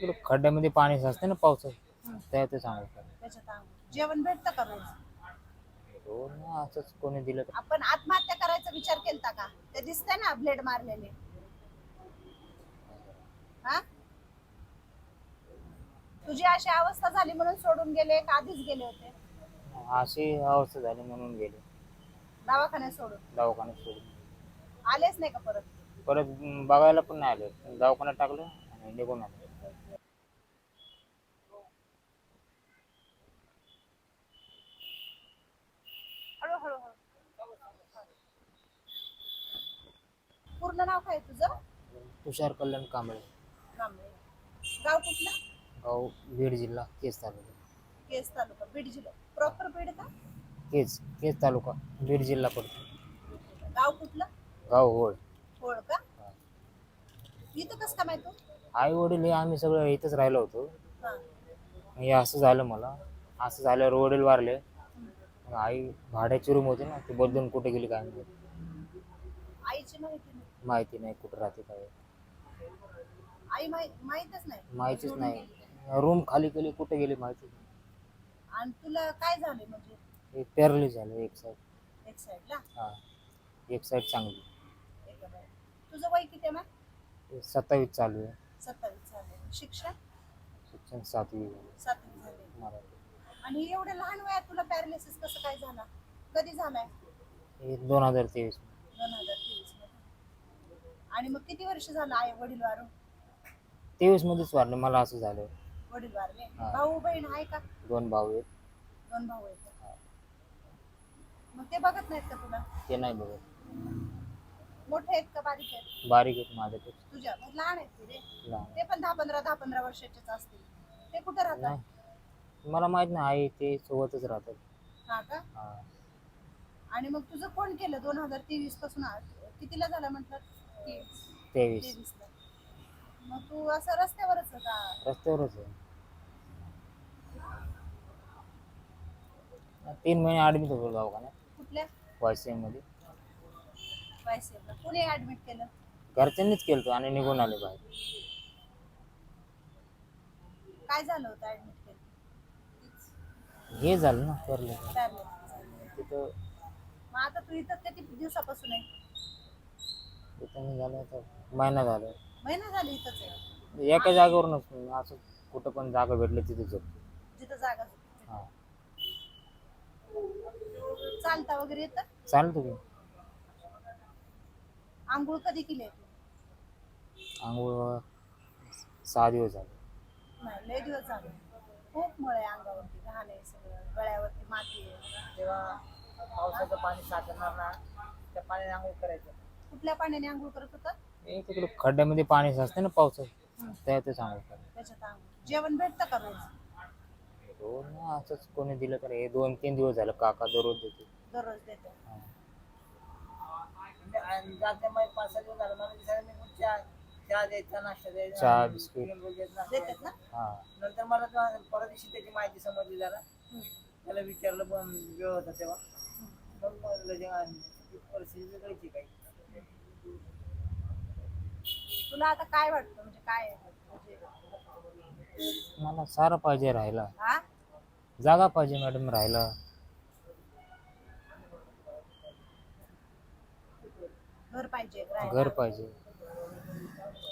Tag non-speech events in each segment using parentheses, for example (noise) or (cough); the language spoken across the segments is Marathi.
तिकडे खड्ड्यामध्ये पाणी साचते ना पावसात हं. त्या ते सांगू त्याच्यात. जेवण भेटतं का रोज? हो ना असंच कोणी दिलं तर. आपण आत्महत्या करायचा विचार केलता का? ते दिसतंय ना ब्लेड मारलेले. हा? तुझी अशी अवस्था झाली म्हणून सोडून गेले का आधीच गेले होते? अशी अवस्था झाली म्हणून गेले. दवाखान्यात सोडून? दवाखान्यात सोडून. आलेच नाही का परत? परत अं, बघायला पण नाही आले. दवाखान्यात टाकलं आणि निघून आले हळू हळू हळू पूर्ण नाव काय तुझं? तुषार कल्याण कांबळे. कांबळे. गाव कुठलं? गाव बीड जिल्हा केज तालुका. केस तालुका बीड जिल्हा. प्रॉपर बीड का? केज केज तालुका बीड जिल्हा पडतो गाव कुठलं? गाव होळ. होळ का? इथं कसं काय माहिती आई वडील हे आम्ही सगळं इथंच राहिलो होतो. हा. हे असं झालं मला. असं झाल्यावर वडील वारले. मग आई भाड्याची रूम होती ना ती बदलून कुठे गेली काय माहिती. आईची माहिती माहिती नाही कुठं राहते काय. आई माहीत माहितच नाही. माहितीच सोडून नाही. गेली. रूम खाली केली कुठे गेली माहिती नाही. आणि तुला काय झाले म्हणजे? एक पॅरली झालं एक साईड एक साईडला हा. एक साईड चांगली. एका बाजूला. तुझं वय किती आहे मॅम? सत्तावीस चालू आहे. सत्तावीस झाले. शिक्षण? शिक्षण सातवी सातवी झाले. मराठी. आणि एवढ्या लहान वयात तुला पॅरालिसिस कसं काय झाला? कधी झालाय? हे दोन हजार तेवीस. दोन हजार तेवीस. आणि मग किती वर्ष झालं आई वडील वारून? तेवीस मध्येच वारले मला असं झालं. वडील वारले. हा. भाऊ बहीण आहे का? दोन भाऊ आहेत. दोन भाऊ आहेत. मग ते बघत नाहीत का तुला? ते नाही बघत. मोठे आहेत का बारीक आहेत? बारीक आहेत माझ्यापेक्षा. तुझ्या? मग लहान आहेत ते रे. लहान. ते पण दहा पंधरा दहा पंधरा वर्षाचेच असतील. ते कुठे राहतात? नाही. मला माहीत नाही आई ते सोबतच राहतात. हा का? हा. आणि मग तुझं कोण केलं दोन हजार तेवीसपासून? आज कितीला झालं म्हटलं? तेवीस. तेवीसला मग तू असं रस्त्यावरच रस्त्यावरच आहे. तीन महिने ऍडमिट होतो दवाखान्यात. कुठल्या? वायसीएममध्ये कुणी ऍडमिट केलं? घरच्यांनीच केलं आणि निघून आले बाहेर. काय झालं होतं ऍडमिट केलं? हे झालं ना ठरलं. तिथं मग आता तू इथं किती दिवसापासून आहे? तिथं मी झालं तर महिना झाला. महिना झाली इथंच आहे. एका जागेवर नसतो असं कुठं पण जागा भेटली तिथे झोपतो जिथं जागा होती. हा. चालता वगैरे येतं? चालतो की. आंघोळ कधी केली आहे? तू आंघोळ सहा दिवस झाले. नाही लय दिवस झाले. खूप मळ आहे अंगावरती घाण आहे सगळं. गळ्यावरती माती आहे. तेव्हा पावसाचं पाणी साचणार ना त्या पाण्याने आंघोळ करायचं. कुठल्या पाण्याने आंघोळ करत होता? हे तिकडे खड्ड्यामध्ये पाणी साचते ना सांगू त्याच्यात आंघोळ. जेवण भेटतं का रोज? ना असंच कोणी दिलं तर हे दोन तीन दिवस झालं काका दररोज देते. दररोज देतो. हा. म्हणजे आणि जाते मग पाच सहा दिवस झालं मला दिसायला मी मग चहा चहा द्यायचा नाश्ता द्यायचा चहा, बिस्किट. तीन रोज द्यायचा, नाश्ता देतात ना? द्यायचा. हा. नंतर मला तो- दिवशी त्याची माहिती समजली जरा. हं. त्याला विचारलं पण वेळ होता तेव्हा. मग जेव्हा परिस्थिती वेगळीची काही. तुला आता काय वाटतं? म्हणजे काय? म्हणजे मला सारं पाहिजे राहायला हा? जागा पाहिजे मॅडम राहायला घर पाहिजे राहायला. घर पाहिजे.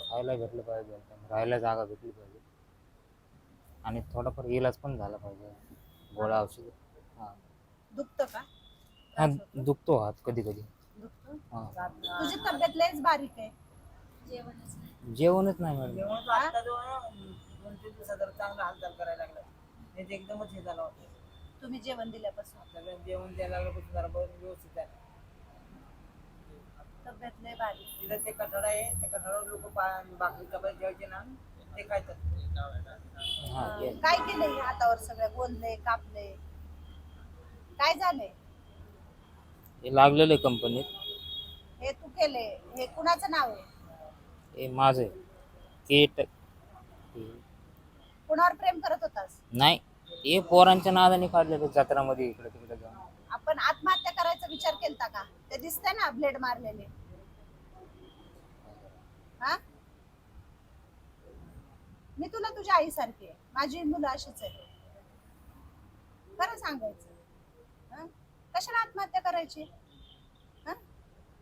खायला भेटलं पाहिजे राहायला जागा भेटली पाहिजे. आणि थोडाफार इलाज पण झाला पाहिजे. गोळ्या औषध. हा. दुखतं का? हा दुखतो हात कधी कधी. दुखतं? हा. तुझी तब्येत लयच बारीक आहे. जेवणच नाही. मॅडम जेवण तो आता जो दोन तीन दिवसात जरा चांगला हालचाल करायला लागला. नाही तर एकदमच हे झालं होतं तुम्ही जेवण दिल्यापासून. सगळं जेवण द्यायला जरा बरं व्यवस्थित आहे तब्येत लय बारीक तिथं ते कठडा आहे त्या कठड्यावर लोक भाकरी चपाती जेवायचे ना ते खायचं. हा. काय केलंय हातावर सगळ्या गोंदले कापले काय झालंय? हे लागलेलं आहे कंपनीत. हे तू केले हे कुणाचं नाव आहे? हे माझं आहे. कुणावर प्रेम करत होतास? नाही हे पोरांच्या नादाने काढलेलं जत्रामध्ये इकडे तिकडे जाऊन. आपण आत्महत्या करायचा विचार केलता का? ते दिसतंय ना ब्लेड मारलेले. हा? मी तुला तुझ्या आईसारखी आहे. माझी मुलं अशीच आहे खरं सांगायचं. हं? कशाला आत्महत्या करायची? हं?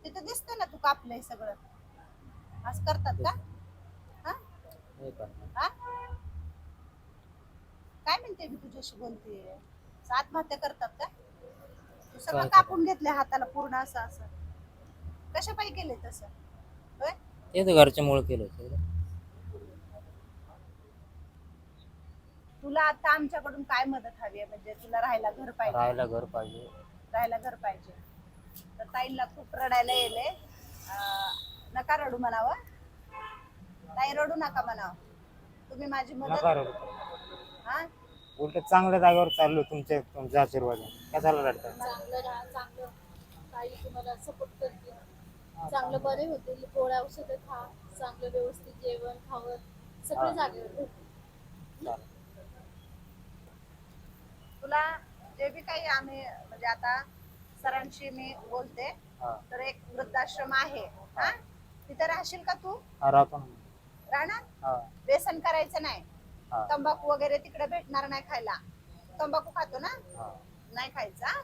तिथं दिसतं ना तू कापलंय सगळं. असं करतात का? हं? हे करणार. हा? काय म्हणते मी तुझ्याशी बोलते? आत्महत्या करतात का? तू सगळं कापून घेतले हाताला पूर्ण असं असं. कशा पायी केले तसं? होय? ते तर घरच्यामुळे केलं होतं तुला आता आमच्याकडून काय मदत हवी आहे? म्हणजे तुला राहायला घर पाहिजे. राहायला घर पाहिजे. राहायला घर पाहिजे. तर ताईला खूप रडायला येले नका रडू म्हणावं. ताई रडू नका म्हणावं. तुम्ही माझी मदत नका रडू. हा? उलट चांगल्या जागेवर चाललो तुमच्या तुमच्या कशाला चांगलं राहा चांगलं. काही तुम्हाला सपोर्ट करते. चांगलं बरे होतील गोळ्या औषधं खा. चांगलं व्यवस्थित जेवण खावं. सगळे हा. जागेवर भेटेल. चालेल. तुला जे बी काही आम्ही म्हणजे आता सरांशी मी बोलते हा. तर एक वृद्धाश्रम आहे. हा? तिथे राहशील का तू? हा राहतो ना राहणार? हा. व्यसन करायचं नाही. हा. तंबाखू वगैरे तिकडे भेटणार नाही खायला. तंबाखू खातो ना? हा. नाही खायचा?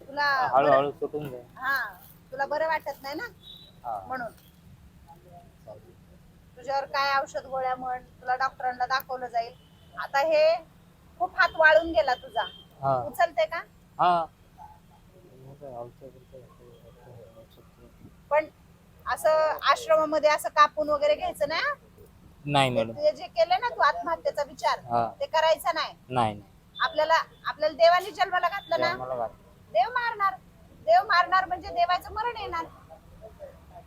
तुला बरं- हळूहळू सुटून जाईल. हा. तुला बरं वाटत नाही ना? हा. म्हणून. तुझ्यावर काय औषध गोळ्या म्हण तुला डॉक्टरांना दाखवलं जाईल. आता हे खूप हात वाळून गेला तुझा. हा. उचलते का? हा. असं आश्रमामध्ये असं कापून वगैरे घ्यायचं ना? नाही मॅडम ते जे केलं ना तू आत्महत्येचा विचार ते करायचं नाही. नाही नाही. आपल्याला आपल्याला देवाने जन्माला घातलं ना? मला. देव मारणार. देव मारणार म्हणजे देवाचं मरण येणार.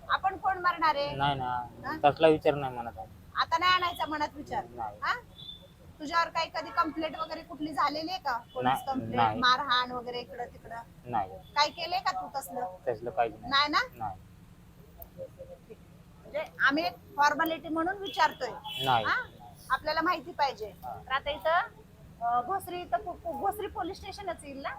आपण कोण मारणार आहे? नाही ना तसला विचार नाही म्हणत आहे. आता नाही आणायचा मनात विचार? नाही. हा? तुझ्यावर काही कधी कंप्लेंट वगैरे कुठली झालेली आहे का? पोलीस नाही, कंप्लेंट नाही. मारहाण वगैरे इकडं तिकडं नाही. काय केलंय का तू तसलं? तसलं काहीच नाही. नाही ना? नाही. म्हणजे आम्ही एक फॉर्मॅलिटी म्हणून विचारतोय. नाही. हा? आपल्याला माहिती पाहिजे. तर आता इथं अं, भोसरी इथं पो- पो- भोसरी पोलीस स्टेशनच येईल ना?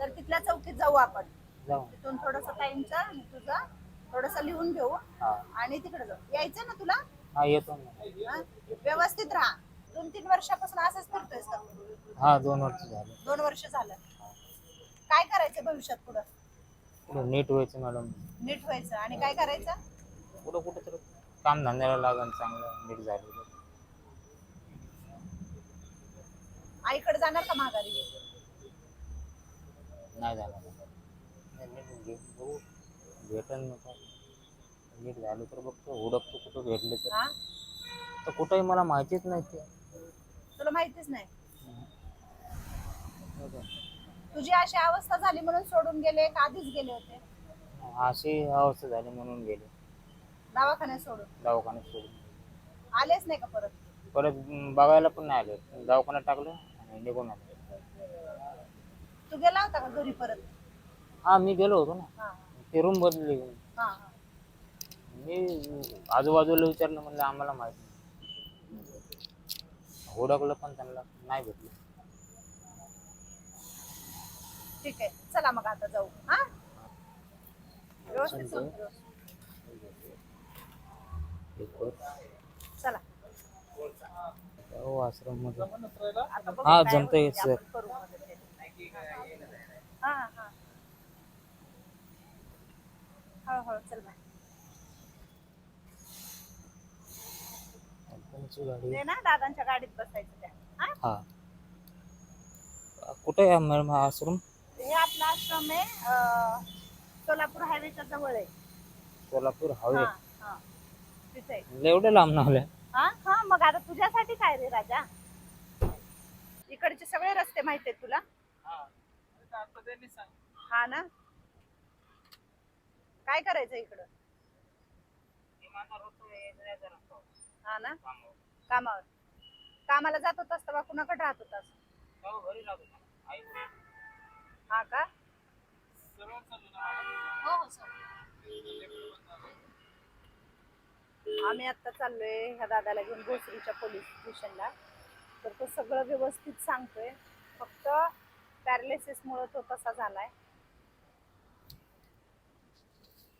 तर तिथल्या चौकीत जाऊ आपण. जाऊ. तिथून थोडस टाइमचं आणि तुझं थोडस लिहून घेऊ. हा. आणि तिकडे जाऊ. यायचं ना तुला? हा येतो ना. हा? व्यवस्थित राहा. दोन तीन वर्षापासून असंच फिरतोय का? हा दोन वर्ष झाले. दोन वर्ष झालं. काय करायचं भविष्यात पुढं नीट व्हायचं मॅडम. नीट व्हायचं. आणि काय करायचं? कुठं कुठं तर काम धंद्याला लागन चांगलं नीट झालं आईकडे जाणार का माघारी? नाही झालं नाही, नीट घे- बघू. भेटन नको नीट झालं तर बघतो. हुडकतो कुठं भेटले तर. हा? तर कुठंही मला माहितीच नाही ते. तुला माहितीच नाही? तुझी अशी अवस्था झाली म्हणून सोडून गेले का आधीच गेले होते? अशी अवस्था झाली म्हणून गेले. दवाखान्यात सोडून. दवाखान्यात सोडून. आलेच नाही का परत? परत अं, बघायला पण नाही आले. दवाखान्यात टाकलं आणि निघून आले. तू गेला होता का घरी परत? हा मी गेलो होतो ना. हा. ते रूम बदलली हा हा. मी आजूबाजूला विचारलं म्हणलं आम्हाला माहिती नाही. हुडकलं पण त्यांना नाही भेटलं. ठीक आहे. चला मग आता जाऊ. हा? व्यवस्थित. चला। हो आश्रममध्ये आता बघू हा, काय जमतंय, होतं ते सर. आपण करू मदत त्याची. हा हा. हो हो चल बाय. कोणची गाडी. ते ना दादांच्या गाडीत बसायचं त्या. हा? हा. कुठे आहे मॅडम हा आश्रम? हे आपला आश्रम आहे अं, सोलापूर हायवेच्या जवळ आहे. सोलापूर हवे हा. हा एवढे लांब नावले हा? हा मग आता तुझ्यासाठी काय रे राजा? इकडचे सगळे रस्ते माहिती आहेत तुला? हा ना? काय करायचं इकडं? हा ना? कामावर. कामाला जात होतास तेव्हा कुणाकडे राहत होतास? हा का? हो हो सर आम्ही आता चाललोय ह्या दादाला घेऊन भोसरीच्या पोलीस स्टेशनला. तर तो सगळं व्यवस्थित सांगतोय. फक्त पॅरालिसिस मुळे तो तसा झालाय.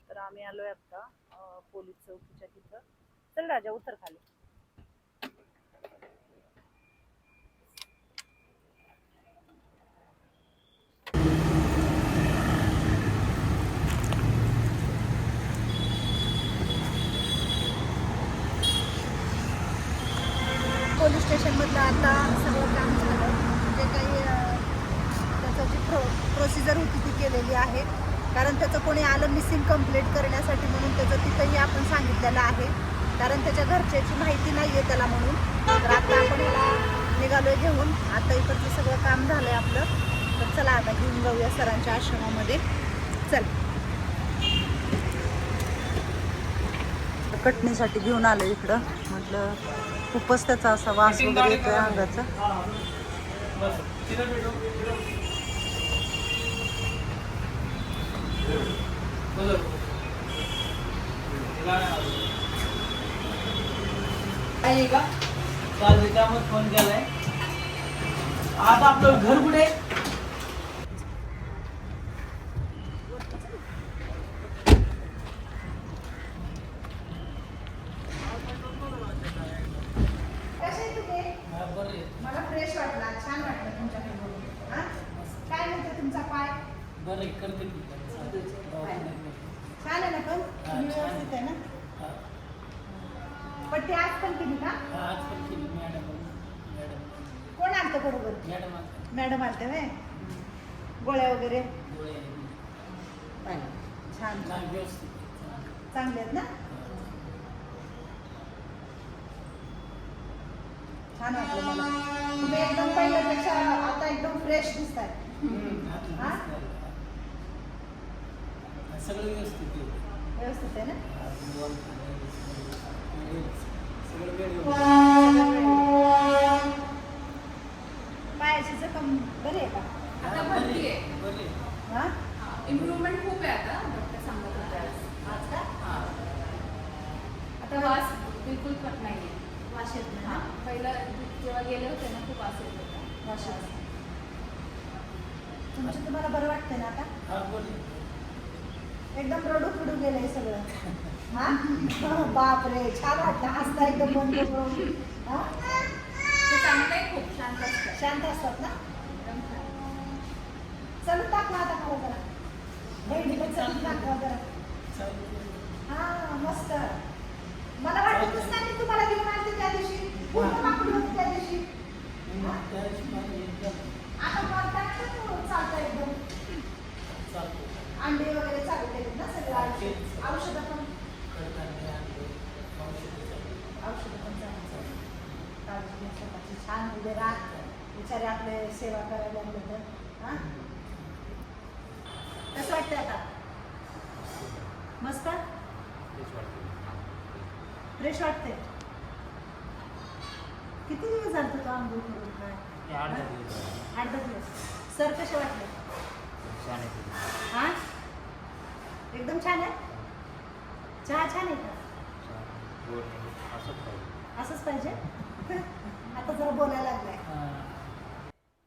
तर आम्ही आलोय आता पोलीस चौकीच्या तिथं. चल राजा उतर खाली पोलीस स्टेशनमधलं आता सगळं काम झालं. जे काही त्याचं जी प्रो प्रोसिजर होती ती केलेली आहे. कारण त्याचं कोणी आलं मिसिंग कंप्लीट करण्यासाठी म्हणून त्याचं तिथंही आपण सांगितलेलं आहे. कारण त्याच्या घरच्याची माहिती नाही आहे त्याला म्हणून. तर आता आपण याला आहे घेऊन. आता इकडचं सगळं काम झालं आहे आपलं. तर चला आता घेऊन जाऊया सरांच्या आश्रमामध्ये. चल. कटणीसाठी घेऊन आलं इकडं. म्हटलं खूपच त्याचा असा वास वगैरे येतोय अंगाचा. फोन केलाय. आता आपलं घर कुठे आहे? हा, बरं आहे. मला फ्रेश वाटला छान वाटलं तुमच्याकडे बोलून हा? काय म्हणतो तुमचा पाय बरं आहे, करते की. छान आहे ना पण हा, तुम्ही छान. व्यवस्थित आहे ना? हा. पण ते आज पण केली का? हा, आज पण केली मॅडम मॅडम कोण आलतं बरोबर? मॅडम आलते व्हय गोळ्या वगैरे? छान. नाही, छान व्यवस्थित आहे. चांगले. आहेत ना? छान वाटलं मला. तुम्ही एकदम पहिल्यापेक्षा आता एकदम फ्रेश दिसताय. हम्म, आता हा? दिसतंय. हा, सगळं व्यवस्थित आहे. व्यवस्थित आहे ना आहे. पायाची जखम बरी आहे का आता भरती आहे. बरे हा इम्प्रुव्हमेंट खूप आहे आता डॉक्टर सांगत होते आज. आज का हा. आता वास बिलकुल पण नाही येत नाही हा? पहिलं जेव्हा गेले होते ना खूप वास येत होता. तुमचं तुम्हाला बरं वाटतंय ना आता हा बरे एकदम रडू फिडू गेलंय सगळं. हा? बापरे छान वाटलं. हसता एकदम. हा? आहे खूप शांत असतं शांत असतात ना? एकदम छान. चलून टाक ना आता मला जरा. बहिणीला चलून दाखवा जरा हा मस्त. मला वाटतच नाही मी तुम्हाला घेऊन आलते त्या दिवशी. पूर्ण माकडी होती त्या दिवशी. आता मला चालतं एकदम. अंडे वगैरे चालू ना सगळे औषध पण? औषधं पण चालू. काळजी घ्या स्वतःची छान उभे राहा बिचारे आपले सेवा करायला लागले तर हा? कसं वाटतंय आता? मस्त? फ्रेश वाटते किती दिवस झाले तो आंघोळ करून? काय. आठ दहा दिवस. सर कसे वाटले छान आहे ते. हा एकदम छान आहे? चहा छान आहे का. असंच पाहिजे? (laughs) आता जरा बोलायला लागलाय.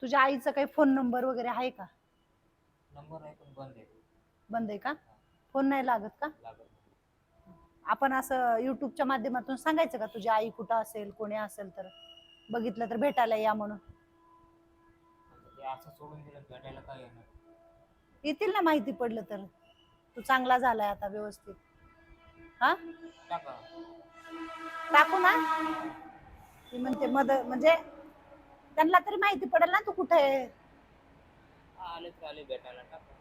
तुझ्या आईचा काही फोन नंबर वगैरे आहे का? नंबर आहे पण बंद आहे. बंद आहे का? फोन नाही लागत का. आपण असं युट्यूबच्या माध्यमातून सांगायचं का? तुझी आई कुठं असेल कोणी असेल तर? बघितलं तर भेटायला या म्हणून. आता ते असं सोडून दिलं भेटायला काय येणार? येतील ना माहिती पडलं तर. तू चांगला झालाय आता व्यवस्थित. हा? टाका. टाकू ना. ती म्हणते मद म्हणजे त्यांना तरी माहिती पडेल ना तू कुठे आहे. आले तर आले भेटायला टाका.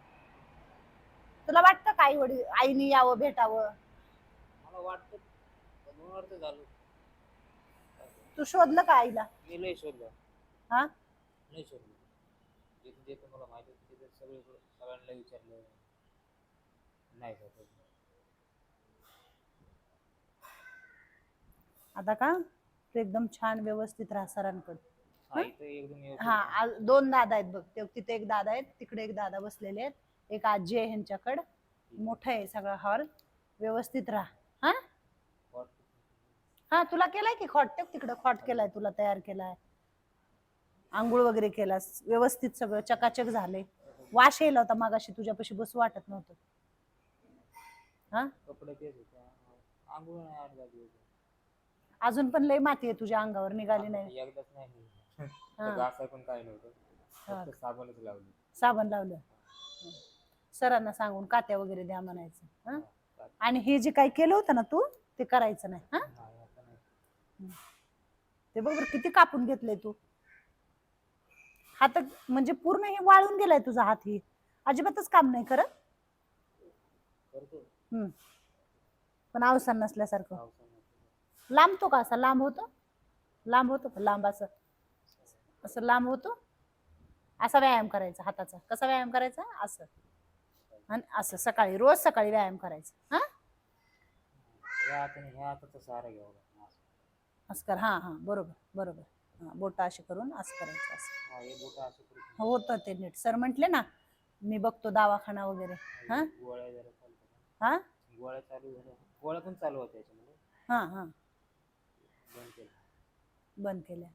तुला वाटतं का आई वडील आईने यावं भेटावं? मला वाटतं दोन वर्ष झालं. तू शोधलं का आईला? मी लय शोधलं. हा? लय शोधलं. जिथे जिथे मला माहिती होतं तिथे सगळीकडे सगळ्यांना विचारलं. नाही आता का? तू एकदम छान व्यवस्थित राहा सरांकडे एकदम हा. आ- दोन दादा आहेत बघ. ते तिथे एक दादा आहेत तिकडे एक दादा बसलेले आहेत. एक आजी आहे ह्यांच्याकडं. मोठं आहे सगळं हॉल. व्यवस्थित राहा. हा? हा तुला केलाय की खॉट? टेक तिकडं. खॉट केलाय तुला तयार केलाय. आंघोळ वगैरे केलास. व्यवस्थित सगळं चकाचक झाले वाश यायला होता मागाशी. तुझ्यापाशी बसू वाटत नव्हतं. हा? कपडे तेच होते. आंघोळ नाही आठ दहा दिवस. अजून पण लय माती आहे तुझ्या अंगावर निघाली नाही. एकदाच नाही निघाली. हा. तर घासाय पण काय नव्हतं. हा. फक्त साबणच लावली. साबण लावलं. सरांना सांगून कात्या वगैरे द्या म्हणायचं. हा. आणि हे जे काही केलं होतं ना तू ते करायचं नाही. हा? नाही आता नाही. ते बघ बरं किती कापून घेतलंय तू. हात म्हणजे पूर्ण हे वाळून गेलाय तुझा हात ही. अजिबातच काम नाही करत? करतो. हम्म. पण अवसान नसल्यासारखं. लांबतो का असा? लांब होतो? लांब होतो का? लांब असं. असं लांब होतो? असा व्यायाम करायचा हाताचा. कसा व्यायाम करायचा? असं. आणि असं सकाळी रोज सकाळी व्यायाम करायचा. हा? या हाताने ह्या हाताचा सहारा घ्यावा लागतो असं. कर. हा हा. बरोबर बरोबर. हां बोटं असे करून असं करायचं असं. हा हे बोट असं करून होतं ते नीट. सर म्हटले ना मी बघतो दवाखाना वगैरे. हा? गोळ्या जरा हा? गोळ्या चालू झाल्या. गोळ्या पण चालू होत्या याच्यामध्ये. हा हा. बंद केलं बंद केल्या.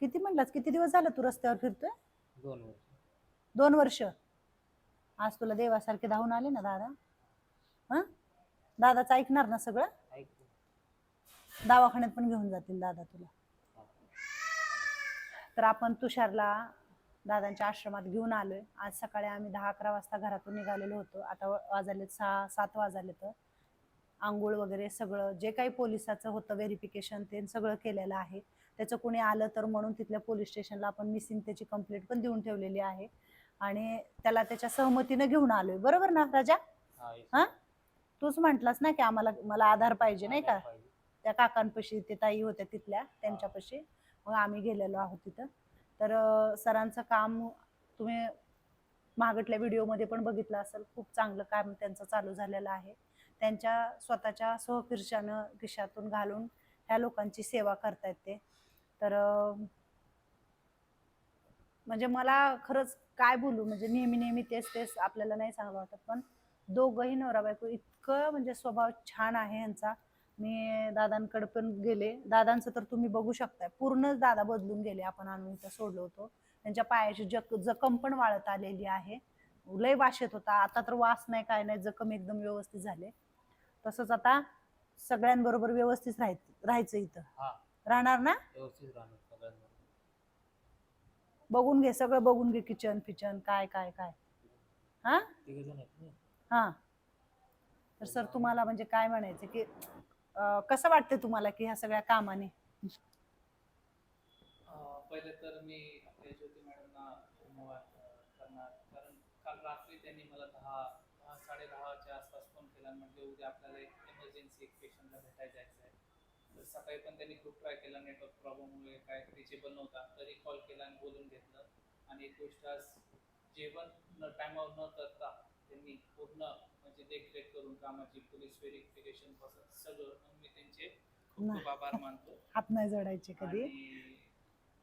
किती म्हणलास किती दिवस झालं तू रस्त्यावर फिरतोय? दोन वर्ष. दोन वर्ष? आज तुला देवासारखे धावून आले ना दादा? हा? दादाचं ऐकणार ना सगळं? ऐकतो दवाखान्यात पण घेऊन जातील दादा तुला. तर आपण तुषारला दादांच्या आश्रमात घेऊन आलोय. आज सकाळी आम्ही दहा अकरा वाजता घरातून निघालेलो होतो. आता वाजले सहा सात वाजले तर आंघोळ वगैरे सगळं जे काही पोलिसाचं होतं व्हेरिफिकेशन ते सगळं केलेलं आहे. त्याचं कोणी आलं तर म्हणून तिथल्या पोलीस स्टेशनला आपण मिसिंग त्याची कंप्लेंट पण देऊन ठेवलेली आहे. आणि त्याला त्याच्या सहमतीनं घेऊन आलोय. बरोबर ना राजा? हा तूच म्हंटलास ना की आम्हाला मला आधार पाहिजे नाही का. त्या काकांपाशी ते ताई होत्या तिथल्या त्यांच्यापाशी. मग आम्ही गेलेलो आहोत तिथं. तर सरांचं काम तुम्ही मागटल्या व्हिडिओमध्ये पण बघितलं असेल खूप चांगलं काम त्यांचं चालू झालेलं आहे. त्यांच्या स्वतःच्या सहकिर्शानं खिशातून घालून ह्या लोकांची सेवा करतायत ते. तर म्हणजे मला खरंच काय बोलू म्हणजे नेहमी नेहमी तेच तेच आपल्याला नाही सांगावं वाटत पण दोघंही नवरा बायको इतकं म्हणजे स्वभाव छान आहे यांचा मी दादांकडे पण गेले. दादांचं तर तुम्ही बघू शकताय. पूर्णच दादा बदलून गेले. आपण आणून इथं सोडलो होतो. त्यांच्या पायाची जक जखम पण वाळत आलेली आहे. लय वास येत होता. आता तर वास नाही काय नाही. जखम एकदम व्यवस्थित झाले. तसंच आता सगळ्यांबरोबर व्यवस्थित राहायचं राहायचं इथं. हा. राहणार ना? व्यवस्थित राहणार सगळ्यांना बघून घे सगळं बघून घे किचन फिचन काय काय काय. हा? आहेत ना? हा. तर सर तुम्हाला म्हणजे काय म्हणायचं की अं, कसं वाटतं तुम्हाला की ह्या सगळ्या कामाने? अं, पहिले तर मी आपल्या ज्योती मॅडमना धन्यवाद अं, करणार. कारण काल रात्री त्यांनी मला दहा दहा साडे दहाच्या आसपास फोन केला आणि म्हटले उद्या आपल्याला एक इमर्जन्सी एक पेशंटला भेटायला जायचं आहे. तर सकाळी पण त्यांनी खूप ट्राय केला नेटवर्क प्रॉब्लेममुळे काय रिचेबल नव्हता. तरी कॉल केला आणि बोलून घेतलं. आणि एक गोष्ट आज जेवण न टायमावर न करता त्यांनी पूर्ण म्हणजे देखरेख करून कामाची पोलीस व्हेरिफिकेशनपासून सगळं मग मी त्यांचे खूप खूप आभार मानतो. हात नाही जोडायचे कधी. आणि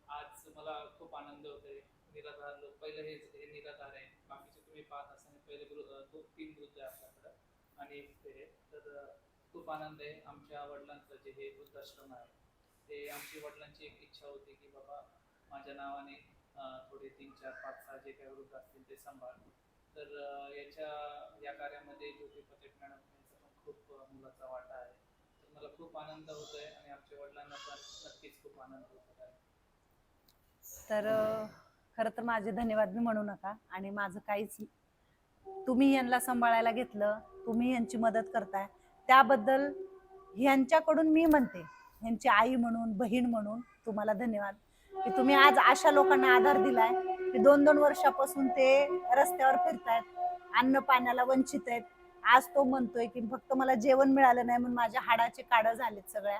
आज मला खूप आनंद होतोय निराधार लोक पहिलं हे हे निराधार आहे. बाकीचे तुम्ही पाहत असताना पहिले दोन तीन वृद्ध आहे आपल्याकडं आणि एक ते. आहे. तर खूप आनंद आहे. आमच्या वडिलांचं जे हे वृद्धाश्रम आहे ते आमची वडिलांची एक इच्छा होती की बाबा माझ्या नावाने अं, थोडे तीन चार पाच सहा जे काही वृद्ध असतील ते सांभाळ तर याच्या या कार्यामध्ये ज्योती पटेट मॅडम यांचा पण खूप मुलाचा वाटा आहे. तर मला खूप आनंद होतोय आणि आमच्या वडिलांना पण नक्कीच खूप आनंद होतो आहे तर अं, खरं तर माझे धन्यवाद मी म्हणू नका. आणि माझं काहीच तुम्ही यांना सांभाळायला घेतलं तुम्ही यांची मदत करताय. त्याबद्दल ह्यांच्याकडून मी म्हणते ह्यांची आई म्हणून बहीण म्हणून तुम्हाला धन्यवाद. की तुम्ही आज अशा लोकांना आधार दिलाय दोन दोन वर्षापासून ते रस्त्यावर फिरतायत अन्न पाण्याला वंचित आहेत. आज तो म्हणतोय की फक्त मला जेवण मिळालं नाही म्हणून माझ्या हाडाचे काढं झालेत सगळ्या.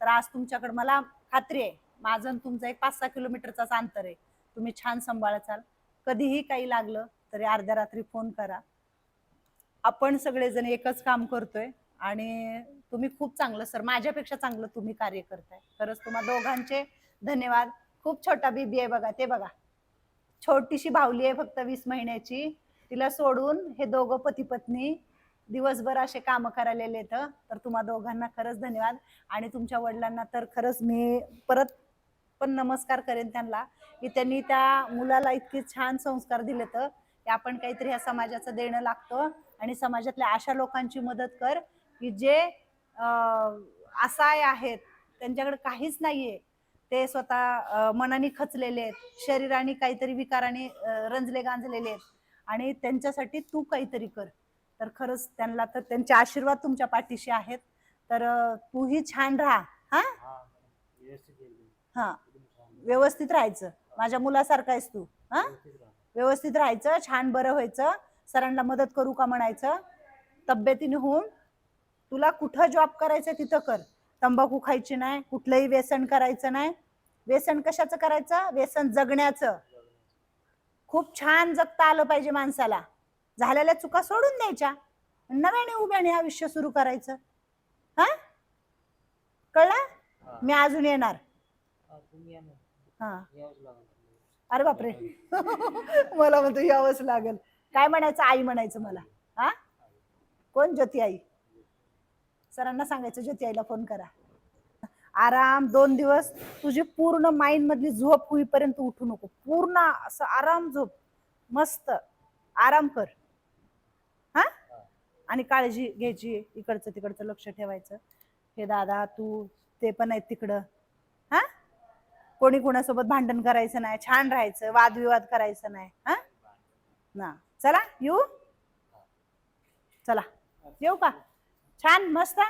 तर आज तुमच्याकडे मला खात्री आहे. माझं आणि तुमचं एक पाच सहा किलोमीटरचाच अंतर आहे. तुम्ही छान सांभाळचाल. कधीही काही लागलं तरी अर्ध्या रात्री फोन करा. आपण सगळेजण एकच काम करतोय आणि तुम्ही खूप चांगलं सर माझ्यापेक्षा चांगलं तुम्ही कार्य करताय. खरंच तुम्हाला दोघांचे धन्यवाद. खूप छोटा बीबी आहे बघा ते बघा. छोटीशी भावली आहे फक्त वीस महिन्याची. तिला सोडून हे दोघं पती पत्नी दिवसभर असे काम करायला आहेत. तर तुम्हा दोघांना खरंच धन्यवाद. आणि तुमच्या वडिलांना तर खरंच मी परत पण नमस्कार करेन त्यांना. की त्यांनी त्या मुलाला इतके छान संस्कार दिले तर की आपण काहीतरी ह्या समाजाचं देणं लागतं. आणि समाजातल्या अशा लोकांची मदत कर की जे असाय आहेत. त्यांच्याकडे काहीच नाहीये. ते स्वतः मनाने खचलेले आहेत. शरीराने काहीतरी विकाराने रंजले गांजलेले आहेत. आणि त्यांच्यासाठी तू काहीतरी कर. तर खरंच त्यांना तर त्यांचे आशीर्वाद तुमच्या पाठीशी आहेत. तर तूही छान राहा. हा? हा व्यवस्थित राहायचं. माझ्या मुलासारखा आहेस तू. हा. व्यवस्थित राहायचं. छान बरं व्हायचं. सरांना मदत करू का म्हणायचं. तब्येतीने होऊन तुला कुठं जॉब करायचं तिथं कर. तंबाखू खायची नाही कुठलंही व्यसन करायचं नाही. व्यसन कशाचं करायचं? व्यसन जगण्याचं. खूप छान जगता आलं पाहिजे माणसाला. झालेल्या चुका सोडून द्यायच्या. नव्याने उभ्याने आयुष्य सुरू करायचं. हा? कळलं. मी अजून येणार. हा. हा. अरे बापरे. (laughs) मला म्हणतो यावंच लागेल. काय म्हणायचं? आई म्हणायचं मला. हा? कोण? ज्योती आई. सरांना सांगायचं ज्योती आईला फोन करा. आराम दोन दिवस तुझी पूर्ण माइंड मधली झोप होईपर्यंत उठू नको. पूर्ण असं आराम झोप. मस्त. आराम कर. हा? आणि काळजी घ्यायची इकडचं तिकडचं लक्ष ठेवायचं. हे दादा तू ते पण आहेत तिकडं. हा? कोणी कोणासोबत भांडण करायचं नाही छान राहायचं वादविवाद करायचं नाही. हा? ना. चला येऊ? चला. येऊ का? छान मस्त